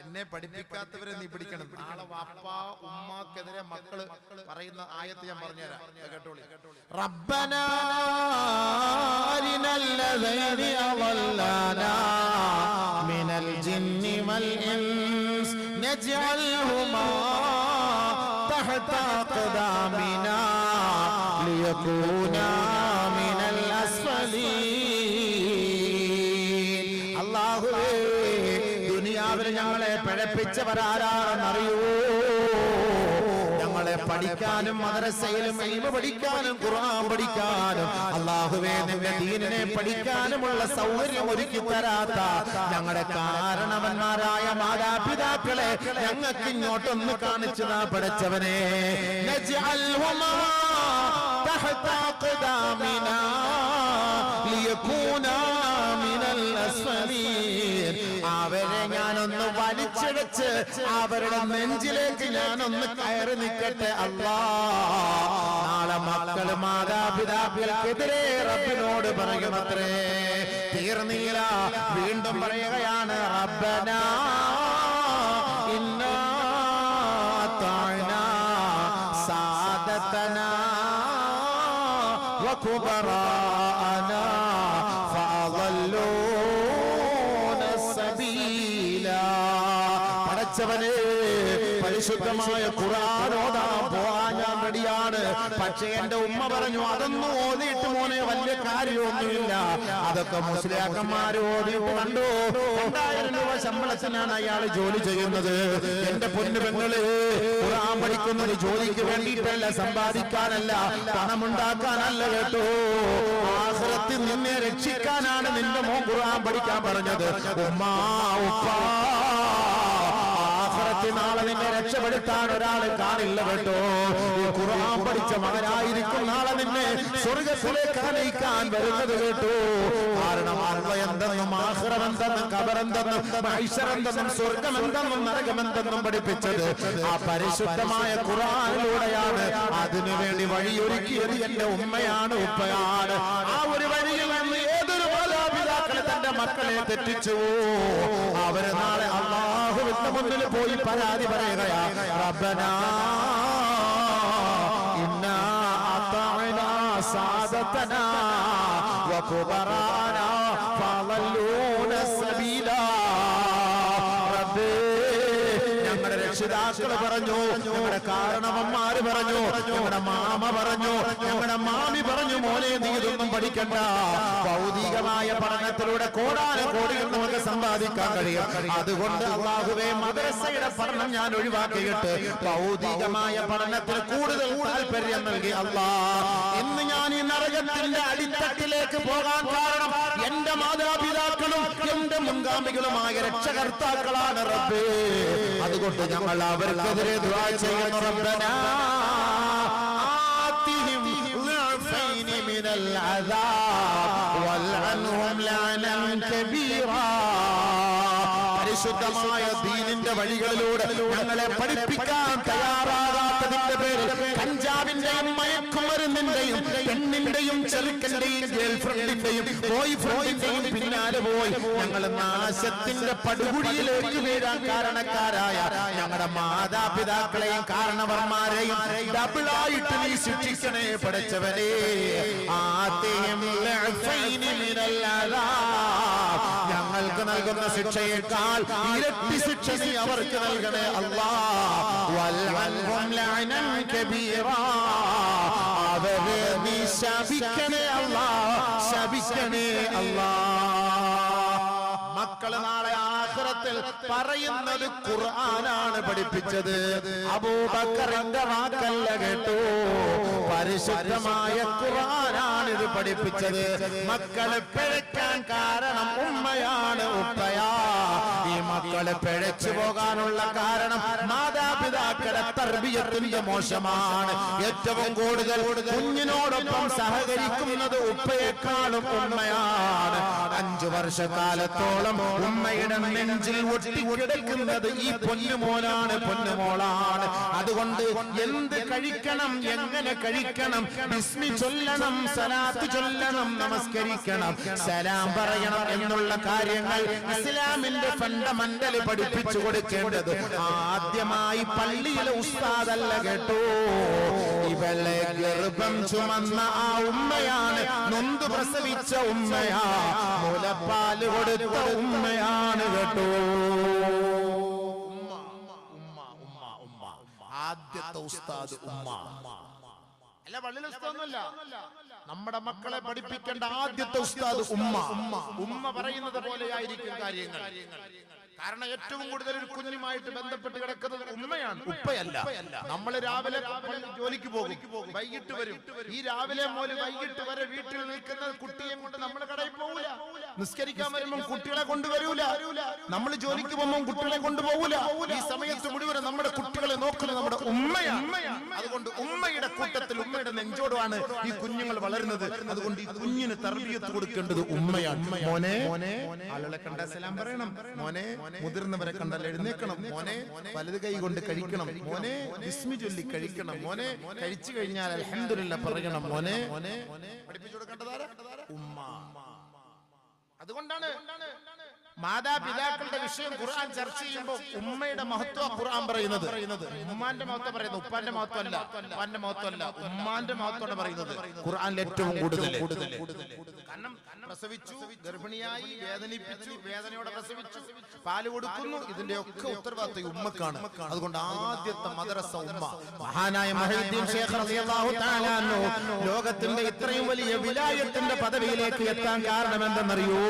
എന്നെ പഠിപ്പിക്കാത്തവരെ നീ പിടിക്കണം നാളെ വാപ്പ ഉമ്മാക്കെതിരെ മക്കള് പറയുന്ന ആയത്ത് ഞാൻ പറഞ്ഞുതരാം അത് കേട്ടോളി ربنا أرنا الذين أضلانا من الجن والإنس نجعلهما تحت أقدامنا ليكونا പിഴപ്പിച്ചവരാരാണെന്നറിയൂ ഞങ്ങളെ പഠിക്കാനും മദ്രസയിലും ഇൽമ പഠിക്കാനും ഖുർആൻ പഠിക്കാനും അള്ളാഹുവേ നിന്റെ ദീനിനെ പഠിക്കാനുമുള്ള സൗകര്യം ഒരുക്കി തരാത്ത ഞങ്ങളുടെ കാരണവന്മാരായ മാതാപിതാക്കളെ ഞങ്ങൾക്ക് ഇങ്ങോട്ടൊന്ന് കാണിച്ചു നാ പഠിച്ചവനെ. തഹ്ത അഖ്ദാമിനാ ലിയകൂനാ അവരെ ഞാനൊന്ന് വലിച്ചടച്ച് അവരുടെ നെഞ്ചിലേക്ക് ഞാനൊന്ന് കയറി നിൽക്കട്ടെ അല്ലാ. നാളെ മക്കൾ മാതാപിതാക്കൾക്കെതിരെ റബ്ബിനോട് പറയുമത്രേ തീർന്നീല വീണ്ടും പറയുകയാണ് റബ്ബന ഇന്ന താഴ്ന്ന വകുബറാ പരിശുദ്ധമായ പോകാൻ ഞാൻ റെഡിയാണ്. പക്ഷേ എന്റെ ഉമ്മ പറഞ്ഞു അതൊന്നും ഓതിയിട്ട് മോനെ വലിയ കാര്യമൊന്നുമില്ല. അതൊക്കെ മുസ്ലിയാക്കന്മാർ ഓതിയിട്ട് കണ്ടു. രണ്ടായിരം രൂപ ശമ്പളത്തിനാണ് അയാൾ ജോലി ചെയ്യുന്നത്. എന്റെ പൊന്നു പെങ്ങൾ ഖുർആൻ പഠിക്കുന്നത് ജോലിക്ക് വേണ്ടിയിട്ടല്ല സമ്പാദിക്കാനല്ല പണമുണ്ടാക്കാനല്ല കേട്ടോ. ആഹ്റത്തിൽ നിന്നെ രക്ഷിക്കാനാണ് നിന്റെ മോൻ ഖുർആൻ പഠിക്കാൻ പറഞ്ഞത്. ഉമ്മാ ഉപ്പാ നാളെ നിന്നെ രക്ഷപ്പെടുത്താൻ ഒരാൾ കാണില്ല കേട്ടോ. ഖുർആൻ പഠിച്ച മകനായിരിക്കും നാളെ നിന്നെ സ്വർഗത്തിലേക്ക് നയിക്കാൻ വരുന്നത് കേട്ടോ. കാരണം അള്ള എന്തെന്നും ആഹ്റം എന്തെന്നും കബറെന്തെന്നും മൈഷറെന്തെന്നും സ്വർഗമെന്തെന്നും നരകമെന്തെന്നും പഠിപ്പിച്ചത് ആ പരിശുദ്ധമായ ഖുർആനിലൂടെയാണ്. അതിനുവേണ്ടി വഴിയൊരുക്കിയത് എന്റെ ഉമ്മയാണ് ഉപ്പയാണ്. ആ ഒരു വഴിയിൽ മക്കളെ തെറ്റിച്ചു. അവർ നാളെ അള്ളാഹുവിന്റെ മുന്നിൽ പോയി പരാതി പറയുകയാ. റബ്ബനാ ഇന്നാ സാദത്തനാ വകുബറാനാ ഫളല്ലൂന രക്ഷിതാക്കൾ പറഞ്ഞു ഞങ്ങളുടെ കാരണവന്മാര് പറഞ്ഞു ഞങ്ങളുടെ മാമ പറഞ്ഞു ഞങ്ങളുടെ മാമി പറഞ്ഞു മോനെ നീ ഇതൊന്നും പഠിക്കണ്ട. ഭൗതികമായ പഠനത്തിലൂടെ കോടാന കോടികൾ നമുക്ക് സമ്പാദിക്കാൻ കഴിയും. അതുകൊണ്ട് അള്ളാഹുവേ മദ്രസയുടെ പഠനം ഞാൻ ഒഴിവാക്കിയിട്ട് ഭൗതികമായ പഠനത്തിന് കൂടുതൽ താല്പര്യം നൽകി അള്ളാ ഇന്ന് ഞാൻ ഈ നരകത്തിന്റെ അടിത്തട്ടിലേക്ക് പോകാൻ കാരണം എന്റെ മാതാപിതാക്കളും എന്റെ മുൻഗാമികളുമായ രക്ഷകർത്താക്കളാണ് റബ്ബേ അതുകൊണ്ട് ഞങ്ങൾ അവർക്കെതിരെ ദുആ ചെയ്യുന്നു റബ്ബനാ ആതിഹിം ضعفين من العذاب والعنهم لعنا كبيرا പരിശുദ്ധമായ ദീനിന്റെ വഴികളിലൂടെ ഞങ്ങളെ പഠിപ്പിക്കാൻ തയ്യാറാകാത്തതിന്റെ പേരിൽ കഞ്ചാവിന്റെയും മയക്കുമരുന്നിന്റെയും പെണ്ണിന്റെയും ചെറുക്കന്റെയും ഗേൾഫ്രണ്ടിന്റെയും ബോയ് ഫ്രണ്ടിന്റെയും പിന്നാലെ പോയി ഞങ്ങൾ നാശത്തിന്റെ പടുകുടിയിലേക്ക് വീഴാൻ കാരണക്കാരായ ഞങ്ങളുടെ മാതാപിതാക്കളെയും കാരണവർമാരെയും ഡബിളായിട്ട് നീ ശിക്ഷിക്കണേ പഠിച്ചവനെ. ആദ്യം നൽകുന്ന ശിക്ഷയേക്കാൾ ഇരട്ടി ശിക്ഷ നീ അവർക്ക് നൽകണേ അല്ലാ. അവരെ നീ അല്ലാ. മക്കൾ നാളെ ആഖിറത്തിൽ പറയുന്നത് ഖുർആനാണ് പഠിപ്പിച്ചത്. അബൂബക്കറിന്റെ വാക്കല്ല കേട്ടോ. പരിശുദ്ധമായ ഖുർആനാണ് ഇത് പഠിപ്പിച്ചത്. മക്കളെ പിഴയ്ക്കാൻ കാരണം ഉമ്മയാണ് ഉപ്പയാ. മക്കളെ പിഴച്ചു പോകാനുള്ള കാരണം മാതാപിതാക്കളുടെ തർബിയത്തിന്റെ മോശമാണ്. ഏറ്റവും കൂടുതൽ കുഞ്ഞിനോടൊപ്പം സഹകരിക്കുന്നത് ഉപ്പയെക്കാളും ഉമ്മയാണ്. അഞ്ചു വർഷക്കാലത്തോളം ഉമ്മയുടെ നെഞ്ചിൽ ഒട്ടി ഒട്ടിക്കിടക്കുന്നത് ഈ പൊന്നുമോനാണ് പൊന്നുമോളാണ്. അതുകൊണ്ട് എന്ത് കഴിക്കണം എങ്ങനെ കഴിക്കണം ബിസ്മി ചൊല്ലണം സലാത്ത് ചൊല്ലണം നമസ്കരിക്കണം സലാം പറയണം എന്നുള്ള കാര്യങ്ങൾ ഇസ്ലാമിന്റെ ഫണ്ടമെന്റൽ പഠിപ്പിച്ചു പഠിപ്പിച്ചു കൊടുക്കേണ്ടത്. ആദ്യമായി പള്ളിയിലെ ഉസ്താദല്ല കേട്ടോ. ഇവളെ ഗർഭം ചുമന്ന ആ ഉമ്മയാണ് നൊന്തു പ്രസവിച്ച ഉമ്മയാ. മുലപ്പാൽ കൊടുത്ത ഉമ്മയാണ് കേട്ടോ. ഉമ്മ ഉമ്മ ഉമ്മ ഉമ്മ. ആദ്യത്തെ ഉസ്താദ് ഉമ്മ. അല്ല പള്ളിയിലെ ഉസ്താദൊന്നുമല്ല. നമ്മുടെ മക്കളെ പഠിപ്പിക്കേണ്ട ആദ്യത്തെ ഉസ്താദ് ഉമ്മ. ഉമ്മ. ഉമ്മ പറയുന്നത് പോലെയായിരിക്കും കാര്യങ്ങൾ. കാരണം ഏറ്റവും കൂടുതൽ ഒരു കുഞ്ഞുമായിട്ട് ബന്ധപ്പെട്ട് കിടക്കുന്നത് ഉമ്മയാണ്. ഉപ്പയല്ല. നമ്മൾ രാവിലെ ജോലിക്ക് പോകും. വൈകിട്ട് വരും. ഈ രാവിലെ മുതൽ വൈകിട്ട് വരെ വീട്ടിൽ നിൽക്കുന്ന കുട്ടിയെ കൊണ്ട് നമ്മൾ കടയിൽ പോകൂല നിസ്കരിക്കാൻ വരുമ്പോൾ കുട്ടികളെ കൊണ്ടുവരൂല നമ്മൾ ജോലിക്ക് പോകുമ്പോൾ കുട്ടികളെ കൊണ്ടുപോകൂല ഈ സമയത്ത് മുഴുവൻ നമ്മുടെ കുട്ടികളെ നോക്കുന്നത് നമ്മുടെ ഉമ്മയാണ്. അതുകൊണ്ട് ഉമ്മയുടെ കൂട്ടത്തിൽ ഉമ്മയുടെ നെഞ്ചോടുമാണ് ഈ കുഞ്ഞുങ്ങൾ വളരുന്നത്. അതുകൊണ്ട് ഈ കുഞ്ഞിന് തർബീയത്ത് കൊടുക്കേണ്ടത് ഉമ്മയാണ്. മോനെ മോനെ ആളുകളെ കണ്ട സലാം പറയണം. മോനെ മുതിർന്നവരെ കണ്ടാൽ എഴുന്നേക്കണം മോനെ വലത് കൈ കൊണ്ട് കഴിക്കണം. മോനെ ഇസ്മി ചൊല്ലി കഴിക്കണം. മോനെ കഴിച്ചു കഴിഞ്ഞാൽ അൽഹംദുലില്ലാ പറയണം. മോനെ മോനെ. പഠിപ്പിച്ചു കൊടുക്കേണ്ടതാരാ ഉമ്മ. അതുകൊണ്ടാണ് മാതാപിതാക്കളുടെ വിഷയം ഖുർആൻ ചർച്ച ചെയ്യുമ്പോൾ ഉമ്മയുടെ മഹത്വം ഖുർആൻ പറയുന്നത്. ഉമ്മാന്റെ മഹത്വം പറയുന്നത് ഉപ്പാന്റെ മഹത്വമല്ല ഉപ്പാന്റെ മഹത്വം അല്ല ഉമ്മാന്റെ മഹത്വമാണ് പറയുന്നത്. ഖുർആനിൽ ഏറ്റവും കൂടുതൽ. കാരണം പ്രസവിച്ചു ഗർഭിണിയായി വേദനിപ്പിച്ചു വേദനയോടെ പ്രസവിച്ചു പാൽ കൊടുക്കുന്നു ഇതിന്റെ ഒക്കെ ഉത്തരവാദിത്തം ഉമ്മക്കാണ്. അതുകൊണ്ട് ആദ്യത്തെ മദ്രസ ഉമ്മ. മഹാനായ മഹീദ്ദീൻ ശേഖ് റളിയല്ലാഹു തആല ലോകത്തിന്റെ ഇത്രയും വലിയ വിലായത്തിന്റെ പദവിയിലേക്ക് എത്താൻ കാരണം എന്തെന്നറിയോ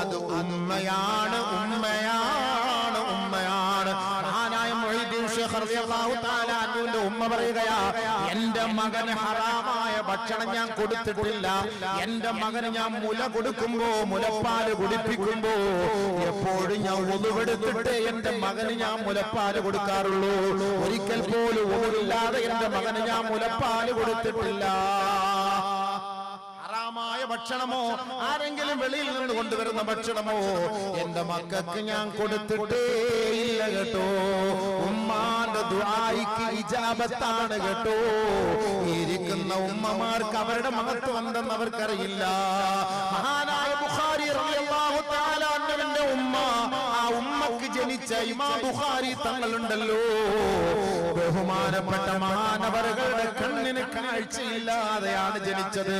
അത് ഉമ്മയാണ് ഉമ്മയാണ് ഉമ്മയാണ്. മഹാനായ ഉമ്മ പറയുകയാ എന്റെ മകന് ഹറാമായ ഭക്ഷണം ഞാൻ കൊടുത്തിട്ടില്ല. എന്റെ മകന് ഞാൻ മുല കൊടുക്കുമ്പോ മുലപ്പാൽ കുടിപ്പിക്കുമ്പോ എപ്പോഴും ഞാൻ ഒതുവെടുത്തിട്ട് എന്റെ മകന് ഞാൻ മുലപ്പാൽ കൊടുക്കാറുള്ളൂ. ഒരിക്കൽ പോലും ഒതുവില്ലാതെ എന്റെ മകന് ഞാൻ മുലപ്പാൽ കൊടുത്തിട്ടില്ല. ഭക്ഷണമോ? ആരെങ്കിലും വെളിയിൽ നിന്ന് കൊണ്ടുവരുന്ന ഭക്ഷണമോ? എന്റെ മക്കൾക്ക് ഞാൻ കൊടുത്തിട്ടേ ഇല്ല കേട്ടോ. ഉമ്മാന്റെ ദുആയിക്ക് ഇജാബത്താണ് കേട്ടോ. ഇരിക്കുന്ന ഉമ്മമാർക്ക് അവരുടെ മഹത്വം എന്തെന്ന് അവർക്കറിയില്ല. മഹാനായ ബുഖാരി റളിയല്ലാഹു ഉമ്മ ജനിച്ച ഇമാം ബുഖാരി തങ്ങളുണ്ടല്ലോ. ബഹുമാനപ്പെട്ട മഹാനവറുകളുടെ കണ്ണിന് കാഴ്ചയില്ലാതെയാണ് ജനിച്ചത്.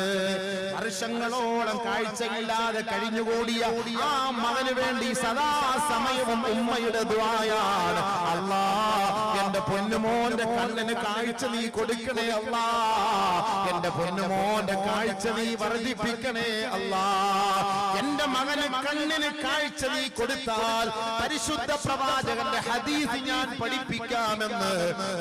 വർഷങ്ങളോളം കാഴ്ചയില്ലാതെ കഴിഞ്ഞുകൂടിയ ആ മകന് വേണ്ടി സദാ സമയവും ഉമ്മയുടെ ദ്വായാണ് അല്ലാ എന്റെ പൊന്നുമോന്റെ കണ്ണിന് കാഴ്ച നീ കൊടുക്കണേ അല്ലാ എന്റെ പൊന്നുമോന്റെ കാഴ്ച നീ വർദ്ധിപ്പിക്കണേ അല്ലാ എന്റെ മകന് കണ്ണിന് കാഴ്ച നീ കൊടുത്താൽ പരിശുദ്ധ പ്രവാചകന്റെ ഹദീസ് ഞാൻ പഠിപ്പിക്കാമെന്ന്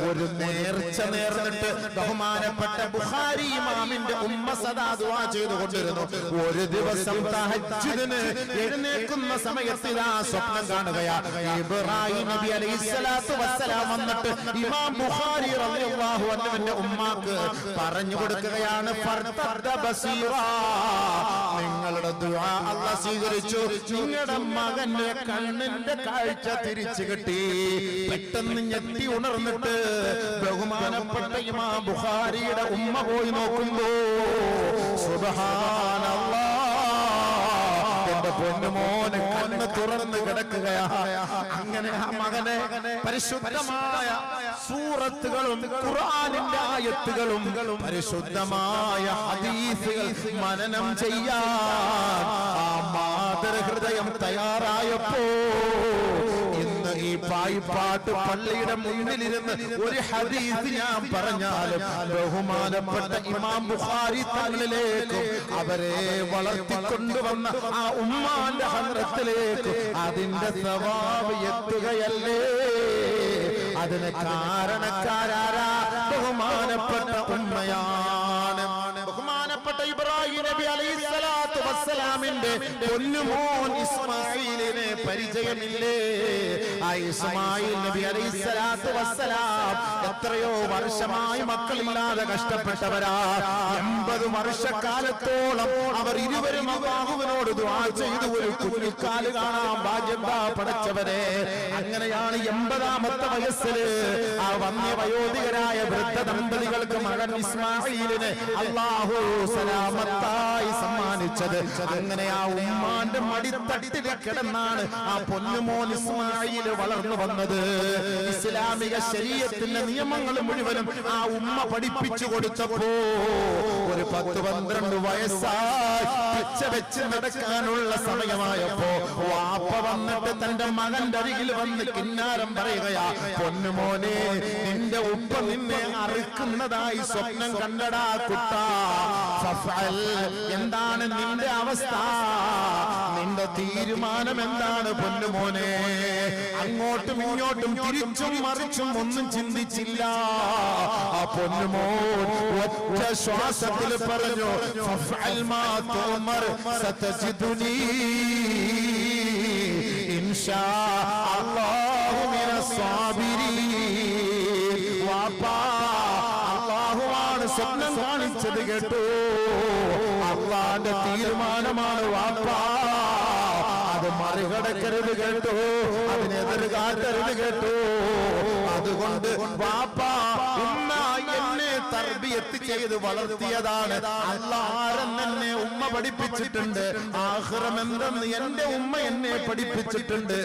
ഒരു നേർച്ച നേർന്നിട്ട് ബഹുമാനപ്പെട്ട ബുഹാരി ഇമാമിന്റെ ഉമ്മ സദാ ദുആ ചെയ്തുകൊണ്ടിരുന്നു. ഒരു ദിവസം തഹജ്ജുദിന് എഴുന്നേൽക്കുന്ന സമയത്ത് ഇതാ സ്വപ്നം കാണുകയാണ് ഇബ്രാഹിം നബി അലൈഹിസ്സലാത്തു വസ്സലാം വന്നിട്ട് ഇമാം ബുഹാരി റളിയല്ലാഹു അൻഹുവിന്റെ ഉമ്മാക്ക് പറഞ്ഞു കൊടുക്കുകയാണ് ഫർതദ്ദ ബസീറാ. നിങ്ങളുടെ ദുആ അല്ലാഹ് സ്വീകരിച്ചു. നിങ്ങളുടെ മകന്റെ കണ്ണിന്റെ കാഴ്ച തിരിച്ചു കിട്ടി. പെട്ടെന്ന് ഞെട്ടി ഉണർന്നിട്ട് ബഹുമാനപ്പെട്ട ഇമാ ബുഹാരിയുടെ ഉമ്മ പോയി നോക്കുമ്പോ സുബ്ഹാനല്ലാഹ് എന്റെ പൊന്നുമോനെ കണ്ണ് തുറന്ന് കിടക്കുകയാ. അങ്ങനെ ആ മകനെ പരിശുദ്ധമായ സൂറത്തുകളും ഖുർആനിന്റെ ആയത്തുകളും പരിശുദ്ധമായ ഹദീസുകൾ മനനം ചെയ്യാൻ ആ മാതൃഹൃദയം തയ്യാറായപ്പോ ഇന്ന് ഈ പായിപ്പാട്ട് പള്ളിയുടെ മുന്നിലിരുന്ന് ഒരു ഹദീസ് ഞാൻ പറഞ്ഞാലും ബഹുമാനപ്പെട്ട ഇമാം ബുഖാരി തങ്ങളിലേക്ക് അവരെ വളർത്തിക്കൊണ്ടുവന്ന ആ ഉമ്മാന്റെ ഹന്ത്രത്തിലേക്ക് അതിന്റെ സ്വഭാവ എത്തുകയല്ലേ? അതിന് കാരണക്കാരാരാ? ബഹുമാനപ്പെട്ട ഉമ്മയാണ്. ബഹുമാനപ്പെട്ട ഇബ്രാഹിം നബി അലൈഹി സ്വലാത്തു വസ്സലാമിന്റെ പൊന്നുമോൻ ഇസ്മായിലിനെ പരിചയമില്ലേ? ആ ഇസ്മായിൽ നബി അലൈഹിസ്സലാത്തു വസ്സലാം. എത്രയോ വർഷമായി മക്കളില്ലാതെ കഷ്ടപ്പെട്ടവരാ. എൺപത് വർഷക്കാലത്തോളം അവർ ഇരുവരും അള്ളാഹുവിനോട് ദുആ ചെയ്തു ഒരു കുഞ്ഞിക്കാൽ കാണാൻ ഭാഗ്യം പടച്ചവരെ അങ്ങനെയാണ് എൺപതാമത്തെ വയസ്സിൽ ആ വന്യ വയോധികരായ വൃദ്ധ ദമ്പതികൾക്ക് മകൻ ഇസ്മായിലിന് അള്ളാഹു സലാമത്തായി സമ്മാനിച്ചത്. അങ്ങനെ ആ ഉമ്മാന്റെ മടിത്തട്ടിൽ കിടന്നാണ് ആ പൊന്നുമോൻ ഇസ്മായിൽ വളർന്നു വന്നത്. ഇസ്ലാമിക ശരീരത്തിന്റെ നിയമങ്ങൾ മുഴുവനും ആ ഉമ്മ പഠിപ്പിച്ചു കൊടുത്തപ്പോ ഒരു പത്ത് പന്ത്രണ്ട് വയസ്സായി വെച്ച് നടക്കാനുള്ള സമയമായപ്പോ വന്നിട്ട് തന്റെ മകന്റെ അരികിൽ വന്ന് കിന്നാരം പറയുകയാ പൊന്നുമോനെ നിന്റെ ഉപ്പ നിന്നെ അറുക്കുന്നതായി സ്വപ്നം കണ്ടടാ കുട്ട. എന്താണ് നിന്റെ അവസ്ഥ? നിന്റെ തീരുമാനം എന്താണ് പൊന്നുമോനെ അങ്ങോട്ടും ഇങ്ങോട്ടും തിരിച്ചും മറിച്ചും ഒന്നും ചിന്തിച്ചില്ല. ആ പൊന്നുമോൻ ഒറ്റ ശ്വാസത്തിൽ പറഞ്ഞു ഫഫഅൽ അല്ലാഹു മിനസ് സാബിരീൻ. വാപ്പാ അള്ളാഹുവാണ് സ്വപ്നം കാണിച്ചത് കേട്ടോ. അള്ളാന്റെ തീരുമാനമാണ് വാപ്പാ. അത് മറികടക്കരുത് കേട്ടോ. അതിനെതിർ കാട്ടരുത് കേട്ടോ. അതുകൊണ്ട് വാപ്പാ ഉമ്മ തർബിയത്ത് ചെയ്ത് വളർത്തിയതാണ് അള്ളാരം എന്നെ ഉമ്മ പഠിപ്പിച്ചിട്ടുണ്ട്. ആഹ്റം എന്തെന്ന് എന്റെ ഉമ്മ എന്നെ പഠിപ്പിച്ചിട്ടുണ്ട്.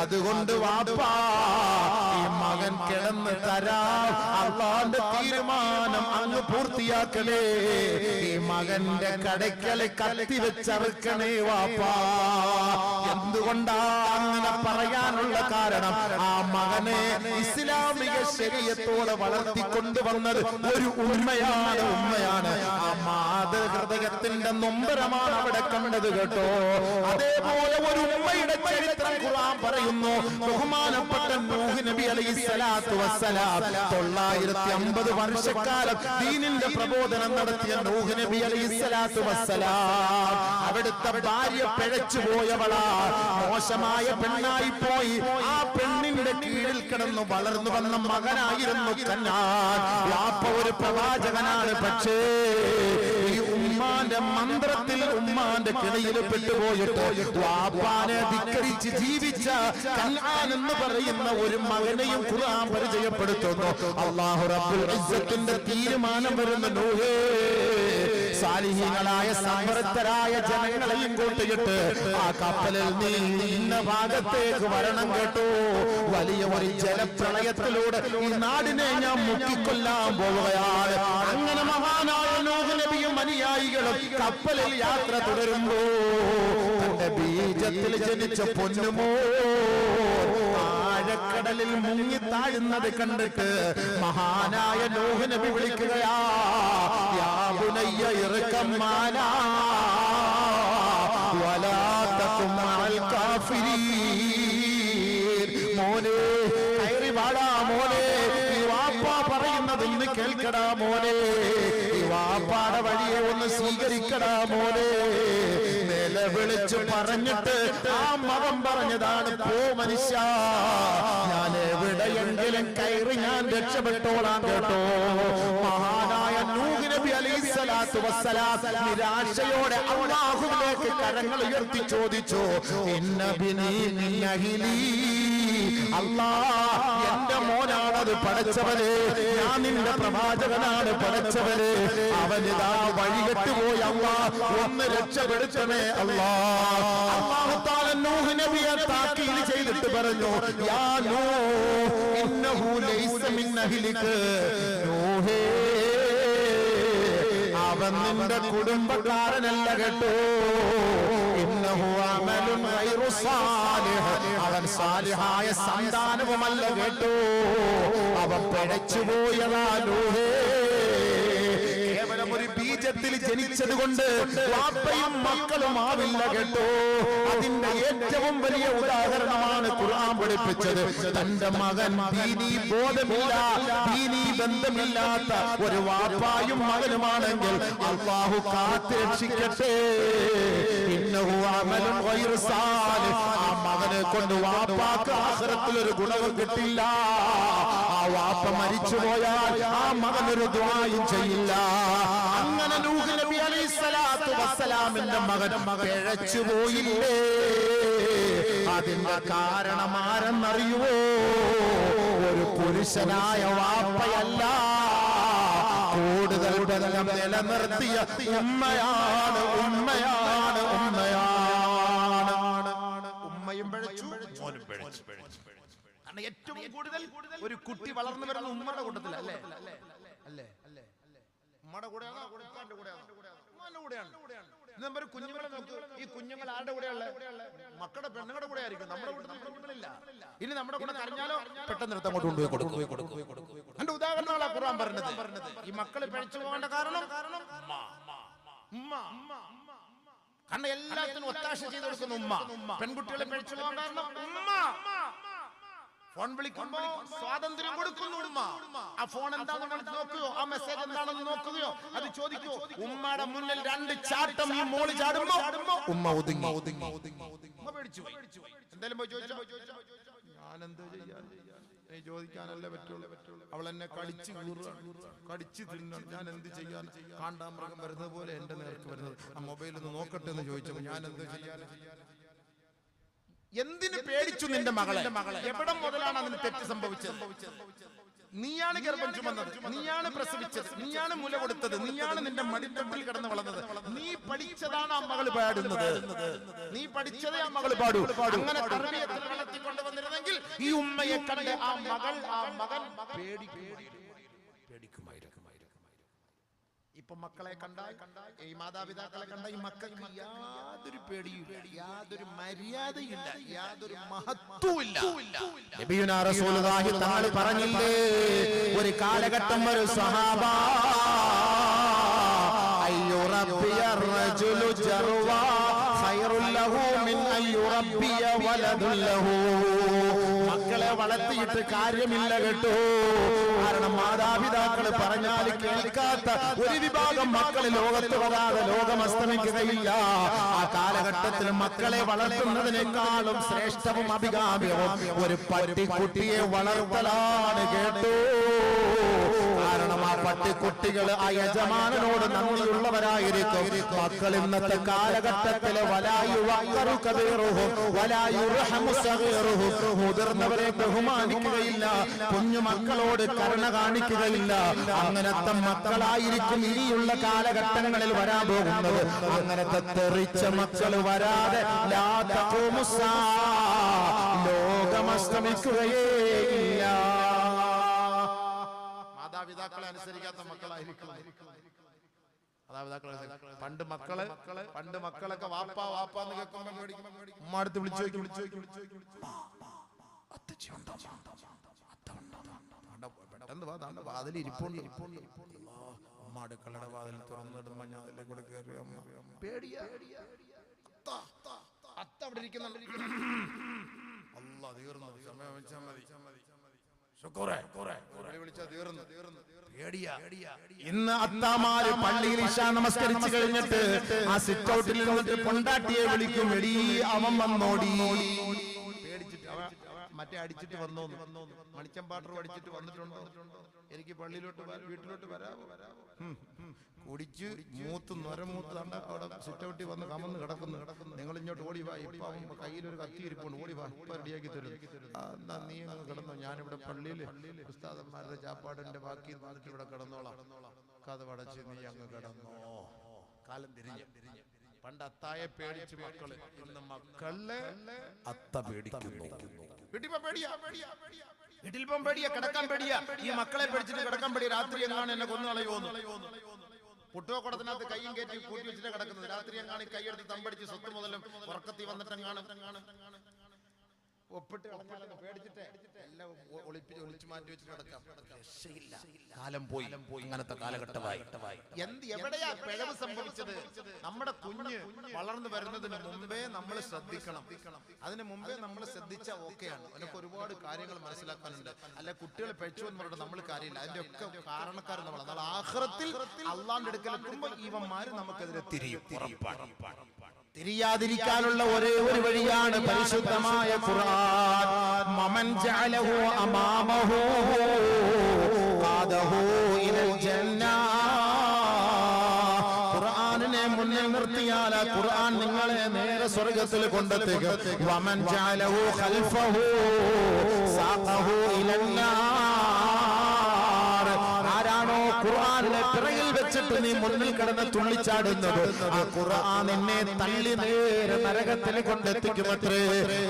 അതുകൊണ്ട് വാപ്പാ മകൻ കിടന്ന് തരാം. അള്ളാന്റെ തീരുമാനം അങ്ങ് പൂർത്തിയാക്കണേ. ഈ മകന്റെ കടയ്ക്കൽ കത്തി വെച്ചറുക്കണേ വാപ്പാ. എന്തുകൊണ്ടാ അങ്ങനെ പറയാനുള്ള കാരണം? ആ മകനെ ഇസ്ലാമിക ശരീരത്തോടെ വളർത്തിക്കൊണ്ടുവന്നത് ഒരു ഉമ്മയാണ് ഉമ്മയാണ്. ആ മാതൃഹൃദയത്തിന്റെ നൊമ്പരമാണ് അവിടെ കണ്ടത് കേട്ടോ. അതേപോലെ ഒരു ഉമ്മയുടെ ചരിത്രം ഖുർആൻ പറയുന്നു. ബഹുമാനപ്പെട്ട നബി അലൈഹി സ്വലാത്തു വസ്സലാം തൊള്ളായിരത്തി അമ്പത് വർഷക്കാലം ദീനിന്റെ പ്രബോധനം നടത്തിയ നൂഹ് നബി അലൈഹിസ്സലാത്തു വസ്സലാം. അവിടുത്തെ ഭാര്യ പിഴച്ചു പോയവളാ. മോശമായ പെണ്ണായി പോയി. ആ പെണ്ണിന്റെ കീഴിൽ കിടന്നു വളർന്നു വന്ന മകനായിരുന്നു കന്നാൻ. വാപ്പ ഒരു പ്രവാചകനാണ് പക്ഷേ ഉമ്മാന്റെ മന്ത്രത്തിൽ ഉമ്മാന്റെ കിണയിൽ പെട്ടുപോയിട്ട് വാപ്പാനെ ധിക്കരിച്ച് ജീവിച്ച കന്നാൻ എന്ന് പറയുന്ന ഒരു മകനെയും ഖുർആൻ പരിചയപ്പെടുത്തുന്നു. അള്ളാഹു റബ്ബുൽ ഇസ്സത്തിന്റെ തീരുമാനം വരുന്ന നൂഹേ സാലിഹീങ്ങളായ സമൃദ്ധരായ ജനങ്ങളെയും കൂട്ടിയിട്ട് ആ കപ്പലിൽ നീ ഇന്ന ഭാഗത്തേക്ക് വരണം കേട്ടോ. വലിയ ഒരു ജലപ്രളയത്തിലൂടെ ഈ നാടിനെ ഞാൻ മുക്കിക്കൊല്ലാൻ പോവുകയാണ് അങ്ങനെ മഹാനായ നൂഹ് നബിയും അനുയായികളും കപ്പലിൽ യാത്ര തുടരുമ്പോ തന്റെ ബീജത്തിൽ ജനിച്ച പൊന്നുമോ? ആഴക്കടലിൽ മുങ്ങി താഴുന്നത് കണ്ടിട്ട് മഹാനായ ലോഹനബി നബി വിളിക്കുകയാ യാ ബുനയ്യ ഇറക്കം മാനാ മോനെ കയറി വാടാ മോനെ നീ വാപ്പ പറയുന്നതൊന്ന് കേൾക്കടാ മോനെ വാപ്പാടെ വഴിയെ ഒന്ന് സ്വീകരിക്കടാ മോനെ. നിലവിളിച്ച് പറഞ്ഞിട്ട് ആ മകൻ പറഞ്ഞതാണ് പോ മനുഷ്യ. ഞാൻ എവിടെയെങ്കിലും കയറി ഞാൻ രക്ഷപ്പെട്ടോളാം കേട്ടോ. മഹാനായ നൂഹ് നബി അലൈഹി സ്വലാത്തു വസ്സലാം നിരാശയോടെ അള്ളാഹുവിലേക്ക് കരങ്ങൾ ഉയർത്തി ചോദിച്ചു അല്ലാ എന്റെ മോനാണത് പടച്ചവനെ ഞാൻ നിന്റെ പ്രവാചകനാണ് പടച്ചവനെ അവനിതാ വഴികെട്ടുപോയി അമ്മ ഒന്ന് രക്ഷപ്പെടുത്തണേ അള്ളാ. അള്ളാഹുത്താല നൂഹ് നബിയെ താക്കീത് ചെയ്തിട്ട് പറഞ്ഞു യാ നൂ ഇന്നഹു ലൈസ മിൻ അഹ്ലിക നൂഹേ അവൻ നിന്റെ കുടുംബക്കാരനല്ല കേട്ടോ. അവൻ സാലിഹായ സന്താനവുമല്ല കേട്ടോ. അവ പിഴച്ചു പോയതാ നൂഹേ കേവലം ഒരു ബീജത്തിൽ ജനിച്ചത് കൊണ്ട് വാപ്പയും മക്കളും ആവില്ല കേട്ടോ. അതിന്റെ ഏറ്റവും വലിയ ഉദാഹരണമാണ് ഖുർആൻ പഠിപ്പിച്ചത്. തന്റെ മകൻ ദീനീ ബോധമില്ല ദീനീ ബന്ധമില്ലാത്ത ഒരു വാപ്പായും മകനുമാണെങ്കിൽ അള്ളാഹു കാത്ത് രക്ഷിക്കട്ടെ. ആ മകനെ കൊണ്ട് വാപ്പാക്ക് ആഖിറത്തിൽ ഒരു ഗുണവും കിട്ടില്ല. ആ വാപ്പ മരിച്ചുപോയാൽ ആ മകനൊരു ദ്വായും ചെയ്യില്ല. അങ്ങനെ നൂഹ് നബി അലൈഹി സ്വലാത്തു വസ്സലാമിന്റെ മകൻ പിഴച്ചു പോയില്ലേ? അതിന്റെ കാരണം ആരെന്നറിയുവോ ഒരു പുരുഷനായ വാപ്പയല്ല. കൂടുതൽ ബന്ധം നിലനിർത്തിയ ഉമ്മയാണ് ഉമ്മയാണ് ഉമ്മയാണ്. ഉമ്മയും പിഴച്ചു മോനും പിഴച്ചു. കാരണം ഏറ്റവും കൂടുതൽ ഒരു കുട്ടി വളർന്നു വരുന്ന ഉമ്മയുടെ കൂട്ടത്തില അല്ലേ? അല്ലേ? അല്ലേ? ഉമ്മയുടെ കൂടെയാണോ ഉമ്മാന്റെ കൂടെയാണ് ഇത് കുഞ്ഞുങ്ങളെ നോക്കൂ ഈ കുഞ്ഞുങ്ങൾ ആരുടെ കൂടെയുള്ള മക്കളുടെ പെണ്ണുങ്ങളുടെ കൂടെ ആയിരിക്കും. നമ്മുടെ കൂട്ടത്തിൽ കുഞ്ഞുങ്ങളില്ല ഇനി നമ്മുടെ കൂടെ കരഞ്ഞാലോ? പെട്ടെന്ന് എടുത്ത് അങ്ങോട്ട് കൊണ്ടുപോയി കൊടുക്കും. എന്റെ ഉദാഹരണങ്ങളാ ഖുർആൻ പറഞ്ഞത് ഈ മക്കളെ പിഴച്ചു പോകേണ്ട കാരണം ഉമ്മ. ഉമ്മ. കാരണം എല്ലാത്തിനും ഒത്താശ ചെയ്ത് കൊടുക്കുന്ന ഉമ്മ. പെൺകുട്ടികളെ പിഴച്ചു പോകാൻ കാരണം ഉമ്മ. ഫോൺ വിളിക്കുമ്പോ സ്വാതന്ത്ര്യം കൊടുക്കുന്നു ഉമ്മ. ആ ഫോൺ എന്താണെന്ന് നോക്കുകയോ? ആ മെസ്സേജ് എന്താണെന്ന് നോക്കുകയോ? അത് ചോദിക്കോ? ഉമ്മയുടെ മുന്നിൽ രണ്ട് ചാട്ടം ഈ മോൾ ചാടുമ്പോ ഉമ്മ ഒതുങ്ങി. ഉമ്മ പേടിച്ചു. എന്തായാലും പോയി ചോദിച്ചോ? ഞാൻ എന്തോ ചെയ്യാൻ ചോദിക്കാനല്ലേ പറ്റുള്ളൂ. അവൾ എന്നെ കീറുകയാണ്. കടിച്ച് തിന്നണം ഞാൻ എന്ത് ചെയ്യാൻ? കാണ്ടാമൃഗം വരുന്നത് പോലെ എന്റെ നേർക്ക് വരുന്നത്. ആ മൊബൈൽ ഒന്ന് നോക്കട്ടെ എന്ന് ചോദിച്ചപ്പോ ഞാൻ എന്ത് ചെയ്യാൻ? എന്തിന് പേടിച്ചു നിന്റെ മകളെ? എവിടെ മുതലാണ് അതിന് തെറ്റ് സംഭവിച്ചത്? നീയാണ് ഗർഭം ചുമന്നത്. നീയാണ് പ്രസവിച്ചത്. നീയാണ് മുല കൊടുത്തത്. നീയാണ് നിന്റെ മടിത്തട്ടിൽ കിടന്ന് വളർന്നത്. നീ പഠിച്ചതാണ് ആ മകൾ പാടുന്നത്. നീ പഠിച്ചതേ ആ മകൾ പാടൂ. അങ്ങനെ തർബീയത്തിൽ വളർത്തിക്കൊണ്ടുവന്നിരുന്നെങ്കിൽ ഈ ഉമ്മയെ കണ്ട് ആ മകൾ ആ മകൻ പേടി പേടിക്കുമായിരുന്നു ഇപ്പൊ മക്കളെ കണ്ടാൽ ഈ മാതാപിതാക്കളെ കണ്ട ഈ മക്കൾക്ക് യാതൊരു പേടിയും യാതൊരു മര്യാദയില്ല യാതൊരു മഹത്വമില്ല റസൂലുള്ളാഹി തങ്ങൾ പറഞ്ഞില്ലേ? ഒരു കാലഘട്ടം ഒരു സഹാബ അയ്യോ റബ്ബിയ റജുലു ജർവാ. ഖൈറുൽ ലഹു മിൻ മക്കളെ വളർത്തിയിട്ട് കാര്യമില്ല കേട്ടോ. കാരണം മാതാപിതാക്കൾ പറഞ്ഞാൽ കേൾക്കാത്ത ഒരു വിഭാഗം മക്കൾ ലോകത്ത് വരാതെ ലോകം അസ്തമിക്കുകയില്ല. ആ കാലഘട്ടത്തിൽ മക്കളെ വളർത്തുന്നതിനേക്കാളും ശ്രേഷ്ഠവും അഭികാമ്യവും ഒരു പട്ടിക്കുട്ടിയെ വളർത്തലാണ് കേട്ടോ. കാരണം കുട്ടികൾ ആ യജമാനോട് നന്ദിയുള്ളവരായിരിക്കും. മക്കൾ ഇന്നത്തെ കാലഘട്ടത്തിൽ മുതിർന്നവരെ ബഹുമാനിക്കുകയില്ല കുഞ്ഞു മക്കളോട് കരുണ കാണിക്കുകയില്ല. അങ്ങനത്തെ മക്കളായിരിക്കും ഇനിയുള്ള കാലഘട്ടങ്ങളിൽ വരാൻ പോകുന്നത്. അങ്ങനത്തെ തെറിച്ച മക്കൾ വരാതെ ലാ മാതാപിതാക്കളെ അനുസരിക്കാത്ത മക്കളായിരിക്കും. പണ്ട് മക്കളെ പണ്ട് മക്കളൊക്കെ വാപ്പാ വാപ്പാന്ന് കേൾക്കുമ്പോ പേടിക്കും. ഉമ്മ അടുത്ത് വിളിച്ചു വിളിച്ചു? പെട്ടെന്ന് വാ, വാതിൽ ഇരിപ്പുണ്ട്. ഇരിപ്പുണ്ട്. ഉമ്മ അടുക്കളയുടെ വാതിൽ തുറന്നിടുമ്പോ ഞാൻ അതിലെ കൂടെ കയറി അമ്മ പേടിയാ. അത്ത, അത്ത അവിടെ ഇരിക്കുന്നുണ്ട്. അല്ല തീർന്നു. സമയം വെച്ചാൽ മതി. ഇന്ന് അത്താമാര് പള്ളിയിൽ ഇഷ നമസ്കരിച്ചു കഴിഞ്ഞിട്ട് ആ സിറ്റ് ഔട്ടിൽ നിന്നിട്ട് പൊണ്ടാട്ടിയെ വിളിക്കും എടീ അവൻ വന്നോടി. മറ്റേ അടിച്ചിട്ട് വന്നോ മണിച്ചമ്പാട്ടർ അടിച്ചിട്ട് വന്നിട്ടുണ്ടോ? എനിക്ക് പള്ളിയിലോട്ട് വീട്ടിലോട്ട് വരാമോ കുടിച്ച് മൂത്ത് നൊരമൂത്ത് കണ്ട അവിടെ സിറ്റൗട്ടി വന്ന് കമന്ന് കിടക്കുന്നു. കിടക്കുന്നു. നിങ്ങൾ ഇങ്ങോട്ട് ഓടി വാ ഇപ്പൊ കയ്യിലൊരു കത്തി ഇരിപ്പുണ്ട്. ഓടി വാ ഇപ്പൊ റെഡിയാക്കി തരും എന്നാ നീ അങ്ങ് കിടന്നു. ഞാനിവിടെ പള്ളിയിൽ ഉസ്താദന്മാരുടെ ചാപ്പാടിന്റെ ബാക്കി വന്നിട്ട് ഇവിടെ കിടന്നോളാം. കഥ പടച്ച് നീ അങ്ങ് കിടന്നോ. കാലം തിരിഞ്ഞ്. പണ്ട് അത്തായെ പേടിച്ച് മക്കൾ ഇന്ന് മക്കളെ അത്ത പേടിക്കുന്നു. വീട്ടിലിപ്പം പേടിയാ? കിടക്കാൻ പേടിയാ? ഈ മക്കളെ പേടിച്ചിട്ട് കിടക്കാൻ പേടി രാത്രി എങ്ങാണ് എന്നെ കൊന്നു കളയുമോന്ന് പുട്ടുവക്കുടത്തിനകത്ത് കൈയും കയറ്റി കൂട്ടി വെച്ചിട്ട് കിടക്കുന്നത്. രാത്രി എങ്ങാണ് കൈയെടുത്ത് തമ്പടിച്ച് സ്വത്ത് മുതലും ഉറക്കത്തി വന്നിട്ട് എങ്ങാണ് ഒപ്പിട്ട് കളഞ്ഞാലെന്ന് പേടിച്ചിട്ടേ. എല്ലാം ഒളിപ്പിച്ച് ഒളിച്ചു മാറ്റി വെച്ചിട്ട് കിടക്കാം രക്ഷയില്ല. കാലം പോയി. ഇങ്ങനത്തെ കാലഘട്ടമായി. എന്ത് എവിടെയാ പിഴവ് സംഭവിച്ചത്? നമ്മുടെ കുഞ്ഞ് വളർന്നു വരുന്നതിന് മുമ്പേ നമ്മൾ ശ്രദ്ധിക്കണം. അതിന് മുമ്പേ നമ്മൾ ശ്രദ്ധിച്ച ഓക്കെയാണ് അതിനൊക്കെ ഒരുപാട് കാര്യങ്ങൾ മനസ്സിലാക്കാനുണ്ട്. അല്ല കുട്ടികൾ പഴിച്ചു എന്ന് പറഞ്ഞാൽ നമ്മൾ കാര്യമില്ല. അതിന്റെ ഒക്കെ കാരണക്കാർ നമ്മൾ. എന്നാൽ ആഹ്റത്തിൽ അള്ളാന്റെ അടുക്കലെത്തുമ്പോൾ ഇവന്മാര് നമുക്കെതിരെ തിരിയും. ഉറപ്പാണ്. തിരിയാതിരിക്കാനുള്ള ഒരേ ഒരു വഴിയാണ് പരിശുദ്ധമായ ഖുർആൻ. മമൻ ജഅലഹു അമാമഹു ഖാദഹു ഇലൽ ജന്ന. ഖുർആനിനെ മുന്നിൽ നിർത്തിയാൽ ഖുർആൻ നിങ്ങളെ നേരെ സ്വർഗത്തിൽ കൊണ്ടെത്തിക്കും. വമൻ ജഅലഹു ഖൽഫഹു സാഖഹു ഇലൽ പിറകിൽ വെച്ചിട്ട് നീ മുന്നിൽ കിടന്ന് തുള്ളിച്ചാടുന്നത് ആ ഖുർആൻ എന്നെ തള്ളി നേരെ നരകത്തിൽ കൊണ്ടെത്തിക്കുമത്രേ.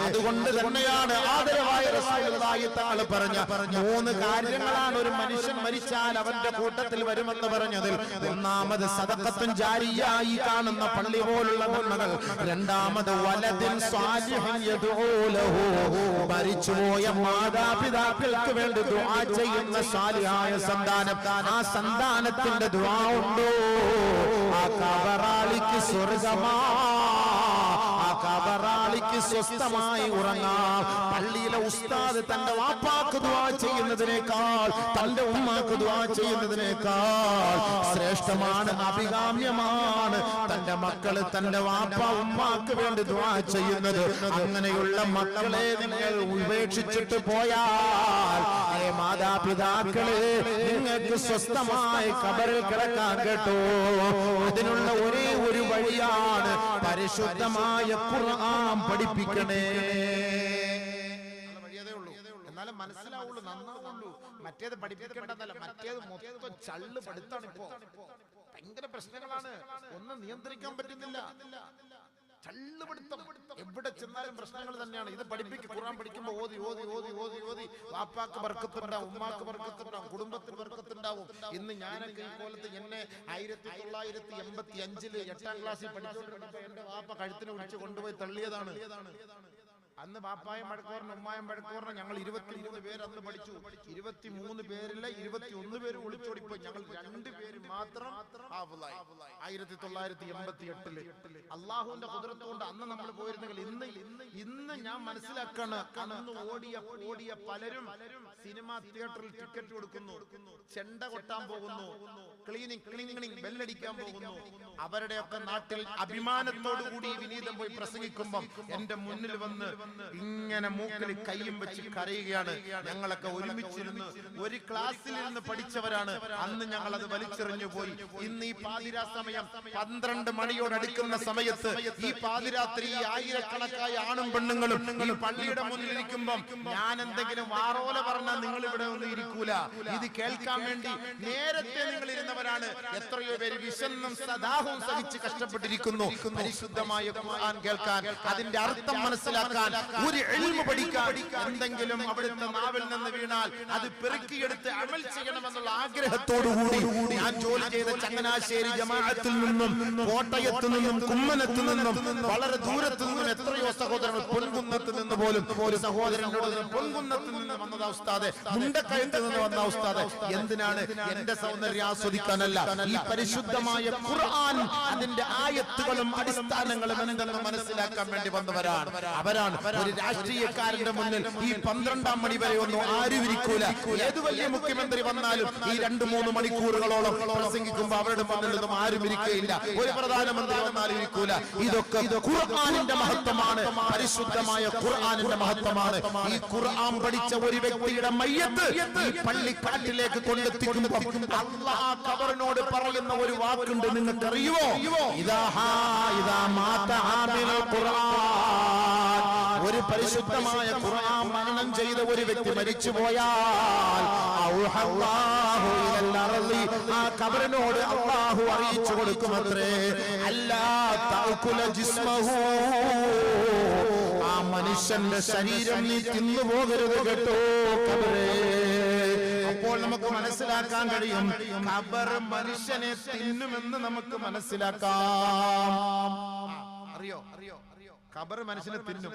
അതുകൊണ്ട് തന്നെയാണ് ആദരവായ റസൂലുള്ളാഹി തങ്ങൾ പറഞ്ഞ മൂന്ന് കാര്യങ്ങളാണ് ഒരു മനുഷ്യൻ മരിച്ചാൽ അവന്റെ കൂട്ടത്തിൽ വരുമെന്ന് പറഞ്ഞതിൽ. ഒന്നാമത് സദക്കത്തും ജാരിയായി കാണുന്ന പള്ളി പോലുള്ള നന്മകൾ രണ്ടാമത് വലതിൻ മരിച്ചുപോയ മാതാപിതാക്കൾക്ക് വേണ്ടി ദുആ ചെയ്യുന്ന സാലിഹായ സന്താനം. ആ സന്താനത്തിന്റെ ദുആ ഉണ്ടോ? ആ കബറാളിക്ക് സ്വർഗമാ. ആ കബറാളിക്ക് സ്വസ്ഥമായി ഉറങ്ങാം. പള്ളിയിലെ ഉസ്താദ് തന്റെ വാപ്പാക്ക് ദുആ ചെയ്യുന്നതിനേക്കാൾ തന്റെ ഉമ്മാക്ക് ദുആ ചെയ്യുന്നതിനേക്കാൾ ശ്രേഷ്ഠമാണ് അഭികാമ്യമാണ്. തന്റെ മക്കൾ തന്റെ വാപ്പ ഉമ്മാക്ക് വേണ്ടി ദുആ ചെയ്യുന്നത്. അങ്ങനെയുള്ള മക്കളെ നിങ്ങൾ ഉപേക്ഷിച്ചിട്ട് പോയാൽ ഏ മാതാപിതാക്കൾ നിങ്ങൾക്ക് സ്വസ്ഥമായി കബറിൽ കിടക്കാൻ കേട്ടോ. അതിനുള്ള ഒരേ ഒരു വഴിയാണ് പരിശുദ്ധമായ ഖുർആൻ പഠിപ്പിക്കണേ. എന്നാലും മനസ്സിലാവുള്ളൂ നന്നാവുള്ളൂ. മറ്റേത് പഠിപ്പിക്കേണ്ടതല്ല മറ്റേത് മൊത്തം ചള്ള് പഠിത്താണ് ഇപ്പോ. ഭയങ്കര പ്രശ്നങ്ങളാണ്. ഒന്നും നിയന്ത്രിക്കാൻ പറ്റുന്നില്ല. എവിടെ ചെന്നാലും പ്രശ്നങ്ങൾ തന്നെയാണ്. ഇത് പഠിപ്പിക്കുക ഖുർആൻ പഠിക്കുമ്പോൾ ഓതി ഓതി ഓതി ഓതി ഓതി. വാപ്പാക്ക് വർക്കത്തുണ്ടാവും ഉമ്മാക്ക് വർക്കത്തുണ്ടാവും കുടുംബത്തിന് വർക്കത്തുണ്ടാവും ഇന്ന് ഞാനൊക്കെ ഈ കോലത്ത് എന്നെ ആയിരത്തി തൊള്ളായിരത്തി എൺപത്തി അഞ്ചിൽ എട്ടാം ക്ലാസ്സിൽ പഠിച്ചുകൊണ്ടിരുന്നപ്പോ എന്റെ വാപ്പ കഴുത്തിനെ വിളിച്ച് കൊണ്ടുപോയി തള്ളിയതാണ്. അന്ന് പാപ്പായും പഴക്കോറിന് ഉമ്മായും പഴക്കോറിന് ഞങ്ങൾ ഇരുപത്തിമൂന്ന് പേര് അന്ന് പഠിച്ചു. ഇരുപത്തിമൂന്ന് ഇരുപത്തി ഒന്ന് പേര് ഒളിച്ചോടിപ്പോയി. ഞങ്ങൾ രണ്ട് പേര് മാത്രം. ആയിരത്തി തൊള്ളായിരത്തി എൺപത്തി എട്ടിൽ അള്ളാഹുവിന്റെ കുതിരത്ത് കൊണ്ട് അന്ന് നമ്മൾ പോയിരുന്നെങ്കിൽ ഇന്ന് ഇന്ന് ഞാൻ മനസ്സിലാക്കാണ് അന്ന് ഓടിയ ഓടിയ പലരും സിനിമ തിയേറ്ററിൽ ടിക്കറ്റ് കൊടുക്കുന്നു. ചെണ്ട കൊട്ടാൻ പോകുന്നു. ക്ലീനിങ് ക്ലീനിങ് ബെല്ലടിക്കാൻ പോകുന്നു. അവരുടെയൊക്കെ നാട്ടിൽ അഭിമാനത്തോടു കൂടി ഈ വിനീതം പോയി പ്രസംഗിക്കുമ്പോൾ എന്റെ മുന്നിൽ വന്ന് ഇങ്ങനെ മൂക്കിൽ കൈയും വെച്ച് കരയുകയാണ്. ഞങ്ങളൊക്കെ ഒരുമിച്ചിരുന്ന് ഒരു ക്ലാസ്സിൽ ഇരുന്ന് പഠിച്ചവരാണ്. അന്ന് ഞങ്ങൾ അത് വലിച്ചെറിഞ്ഞു പോയി. ഇന്ന് ഈ പാതിരാ സമയം പന്ത്രണ്ട് മണിയോട് അടുക്കുന്ന സമയത്ത് ഈ പാതിരാത്രി ആയിരക്കണക്കായ ആണും പെണ്ണുങ്ങളും ഈ പള്ളിയുടെ മുന്നിൽ ഇരിക്കുമ്പം ഞാൻ എന്തെങ്കിലും വാറോല പറഞ്ഞാൽ നിങ്ങൾ ഇവിടെ ഒന്നും ഇരിക്കൂല. ഇത് കേൾക്കാൻ വേണ്ടി നേരത്തെ നിങ്ങൾ ഇരുന്നവരാണ് എത്രയോ പേര് വിശന്നും സദാഹവും സഹിച്ച് കഷ്ടപ്പെട്ടിരിക്കുന്നു. പരിശുദ്ധമായ ഖുർആൻ കേൾക്കാൻ. അതിന്റെ അർത്ഥം മനസ്സിലാക്കാൻ ഒരു എളിമ പഠിക്കാൻ എന്തെങ്കിലും അവിടുത്തെ നാവിൽ നിന്ന് വീണാൽ അത് പെറുക്കിയെടുത്ത് അമൽ ചെയ്യണമെന്നുള്ള ആഗ്രഹത്തോടു കൂടി ഞാൻ ജോലി ചെയ്ത ചങ്ങനാശ്ശേരി ജമാഅത്തിൽ നിന്നും കോട്ടയത്ത് നിന്നും കുമ്മനത്ത് നിന്നും വളരെ ദൂരത്തു നിന്നും എത്രയോ സഹോദരങ്ങൾ പൊൻകുന്നത്ത് നിന്ന് പോലും ഒരു സഹോദരൻ പൊൻകുന്നത്തു നിന്ന് വന്നത് ഉസ്താദെ മുണ്ടക്കയത്ത് നിന്ന് വന്ന ഉസ്താദെ. എന്തിനാണ് എന്റെ സൗന്ദര്യം ആസ്വദിക്കാനല്ല? ഈ പരിശുദ്ധമായ ഖുർആൻ അതിന്റെ ആയത്തുകളും അടിസ്ഥാനങ്ങളും മനസ്സിലാക്കാൻ വേണ്ടി വന്നവരാണ്. അവരാണ് ഒരു രാഷ്ട്രീയക്കാരന്റെ മുന്നിൽ ഈ പന്ത്രണ്ടാം മണി വരെ ഒന്നും ആരും ഇരിക്കൂല. ഏത് വലിയ മുഖ്യമന്ത്രി വന്നാലും ഈ രണ്ട് മൂന്ന് മണിക്കൂറുകളോളം പ്രസംഗിക്കുമ്പോൾ അവരുടെ മുന്നിൽ ഒന്നും ആരും ഇരിക്കുകയില്ല. ഒരു പ്രധാനമന്ത്രി വന്നാലും ഇരിക്കൂല. ഇതൊക്കെ ഖുർആാനിന്റെ മഹത്വമാണ്. പരിശുദ്ധമായ ഖുർആാനിന്റെ മഹത്വമാണ്. ഈ ഖുർആൻ പഠിച്ച ഒരു വ്യക്തിയുടെ മയ്യത്ത് ഈ പള്ളിക്കാട്ടിലേക്ക് കൊണ്ടെത്തിക്കുമ്പോൾ അള്ളാഹ് കബറിനോട് പറയുന്ന ഒരു വാക്കുണ്ട് നിങ്ങൾക്ക് അറിയുമോ ഇതാ ഇതാ മാതാ ഖുർആൻ. പരിശുദ്ധമായ ഖുർആൻ മനനം ചെയ്ത ഒരു വ്യക്തി മരിച്ചു പോയാൽ ആ കബറിനോട് അള്ളാഹു അറിയിച്ചു കൊടുക്കുമത്രേ. ജിസ്മഹു. ആ മനുഷ്യന്റെ ശരീരം നീ തിന്നുപോകരുത് കേട്ടോ കബറേ അപ്പോൾ നമുക്ക് മനസ്സിലാക്കാൻ കഴിയും കബർ മനുഷ്യനെ തിന്നുമെന്ന് നമുക്ക് മനസ്സിലാക്കാം. അറിയോ? അറിയോ? ഖബർ മനുഷ്യനെ തിന്നും.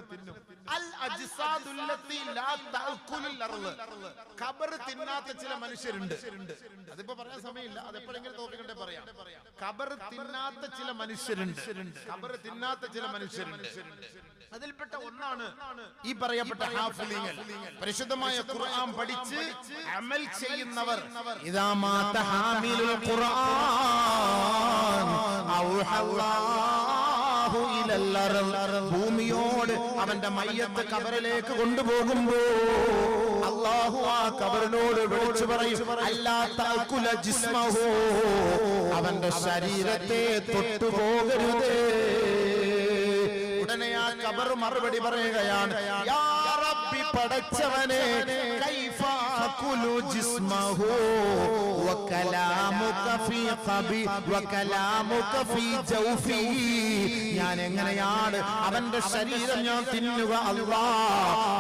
അൽ അജ്സാദുല്ലത്തി ലാ തഅക്കുലുൽ അർൾ. ഖബർ തിന്നാത്ത ചില മനുഷ്യരുണ്ട്. അതിപ്പോ പറയാൻ സമയമില്ല. അത് എപ്പോഴെങ്കിലും തോപ്പിക്കണ്ടേ പറയാം. ഖബർ തിന്നാത്ത ചില മനുഷ്യരുണ്ട്. ഖബർ തിന്നാത്ത ചില മനുഷ്യരുണ്ട്. അതിൽപ്പെട്ട ഒന്നാണ് ഈ പറയപ്പെട്ട ഹാഫിലിങ്ങൾ പരിശുദ്ധമായ ഖുർആൻ പഠിച്ച് അമൽ ചെയ്യുന്നവർ. ഇദാ മാത ഹാമിലുൽ ഖുർആൻ. ഔ ഭൂമിയോട് അവന്റെ മയ്യത്ത് കബറിലേക്ക് കൊണ്ടുപോകുമ്പോ അള്ളാഹു ആ കബറിനോട് വിളിച്ചു പറയും അല്ലാത്ത അവന്റെ ശരീരത്തെ തൊട്ടുപോകരുതേ. ഉടനെ ആ കബർ മറുപടി പറയുകയാണ് പടച്ചവനെ അകുലു ജിസ്മഹു വകലാമുക ഫീ ഖബി വകലാമുക ഫീ ജൗഫി ഞാൻ എങ്ങനെയാണ് അവന്റെ ശരീരം ഞാൻ തിന്നുക അല്ലാ?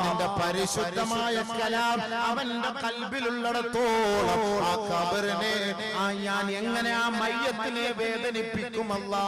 നിന്റെ പരിശുദ്ധമായ കലാം അവന്റെ കൽബിലുള്ളിടത്തോളം ആ കബറിനെ ആ ഞാൻ എങ്ങനെ ആ മയ്യത്തിനെ വേദനിപ്പിക്കും അല്ലാ?